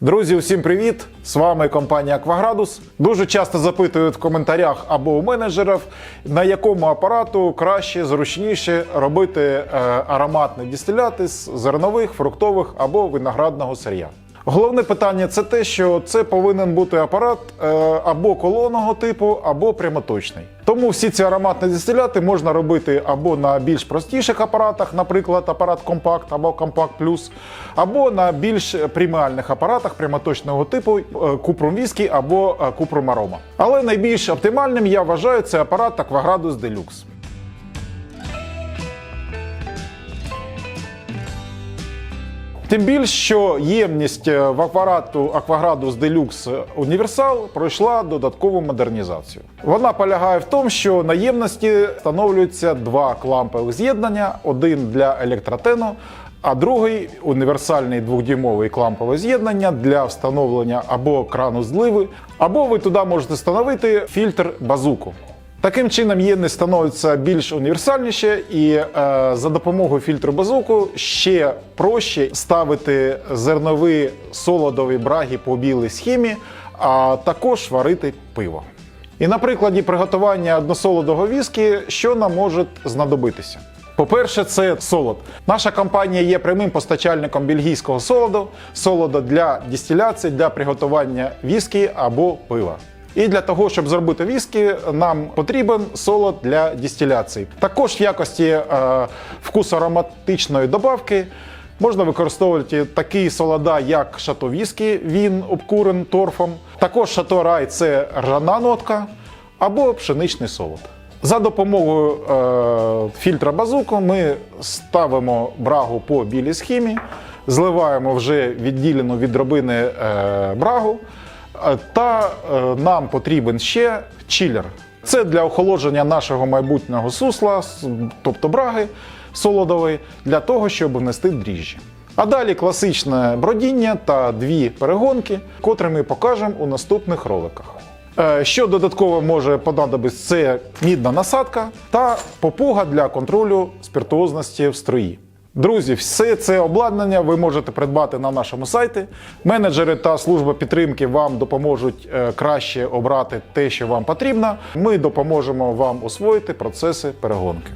Друзі, усім привіт! З вами компанія Акваградус. Дуже часто запитують в коментарях або у менеджерів, на якому апарату краще, зручніше робити е, ароматні дистиляти з зернових, фруктових або виноградного сир'я. Головне питання це те, що це повинен бути апарат е, або колонного типу, або прямоточний. Тому всі ці ароматні дистиляти можна робити або на більш простіших апаратах, наприклад, апарат Compact або Compact Plus, або на більш преміальних апаратах прямоточного типу е, Купрум Віскі або е, Купрум Арома. Але найбільш оптимальним я вважаю це апарат Aquagradus Deluxe. Тим більше, що ємність е, в апарату Aquagradus Deluxe Universal пройшла додаткову модернізацію. Вона полягає в тому, що на ємності встановлюються два клампових з'єднання: один для електротену, а другий універсальний двохдюймовий клампове з'єднання для встановлення або крану зливи, або ви туди можете встановити фільтр базуку. Таким чином ємність становиться більш універсальніше, і е, за допомогою фільтру базуку ще проще ставити зернові солодові браги по білій схемі, а також варити пиво. І на прикладі приготування односолодового віскі, що нам може знадобитися. По-перше, це солод. Наша компанія є прямим постачальником бельгійського солоду, солоду для дистиляції, для приготування віскі або пива. І для того, щоб зробити віскі, нам потрібен солод для дистиляції. Також в якості е, вкусоароматичної добавки можна використовувати такі солода, як шато віскі, він обкурен торфом. Також шато рай це ржана нотка або пшеничний солод. За допомогою е, фільтра базуку ми ставимо брагу по білій схемі, зливаємо вже відділену від робини е, брагу. Е, Та е, нам потрібен ще чилер. Це для охолодження нашого майбутнього сусла, тобто браги солодової, для того, щоб внести дріжджі. А далі класичне бродіння та дві перегонки, котрі ми покажемо у наступних роликах. Е, Що додатково може понадобитись, це мідна насадка та попуга для контролю спіртуозності в струї. Друзі, все це обладнання ви можете придбати на нашому сайті. Менеджери та служба підтримки вам допоможуть е, краще обрати те, що вам потрібно. Ми допоможемо вам освоїти процеси перегонки.